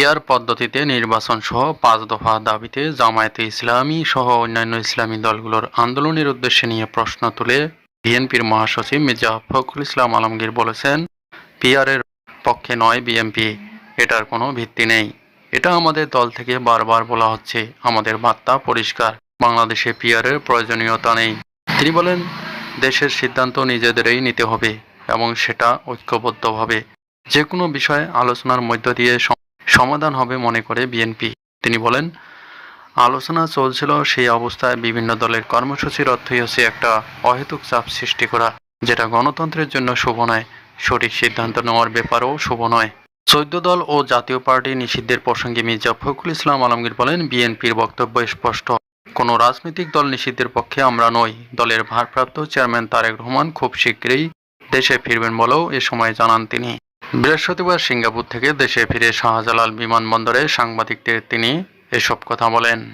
PR পদ্ধতিতে নির্বাচন সহ পাঁচ দফা দাবিতে জামায়াতে ইসলামী সহ অন্যান্য ইসলামী দলগুলোর আন্দোলনের উদ্দেশ্যে নিয়ে প্রশ্ন তুলে বিএনপির মহাসচিব মির্জা ফখরুল ইসলাম আলমগীর বলেছেন, পিআরের পক্ষে নয় বিএনপি, এটার কোনো ভিত্তি নেই। এটা আমাদের দল থেকে বারবার বলা হচ্ছে, আমাদের বার্তা পরিষ্কার, বাংলাদেশে পিআরের প্রয়োজনীয়তা নেই। তিনি বলেন, দেশের সিদ্ধান্ত নিজেদেরই নিতে হবে এবং সেটা ঐক্যবদ্ধভাবে। যে কোনো বিষয়ে আলোচনার মধ্য দিয়ে সমাধান হবে মনে করে বিএনপি। তিনি বলেন, আলোচনা চলছিল সেই অবস্থায় বিভিন্ন দলের কর্মসূচির অর্থই হচ্ছে একটা অহেতুক চাপ সৃষ্টি করা, যেটা গণতন্ত্রের জন্য শুভ নয়। সঠিক সিদ্ধান্ত নেওয়ার ব্যাপারেও শুভ নয়। চৌদ্দ দল ও জাতীয় পার্টি নিষিদ্ধের প্রসঙ্গে মির্জা ফখরুল ইসলাম আলমগীর বলেন, বিএনপির বক্তব্য স্পষ্ট। কোনো রাজনৈতিক দল নিষিদ্ধের পক্ষে আমরা নই। দলের ভারপ্রাপ্ত চেয়ারম্যান তারেক রহমান খুব শীঘ্রই দেশে ফিরবেন বলেও এ সময় জানান তিনি। বৃহস্পতিবার সিঙ্গাপুর থেকে দেশে ফিরে শাহজালাল বিমানবন্দরে সাংবাদিকদের তিনি এসব কথা বলেন।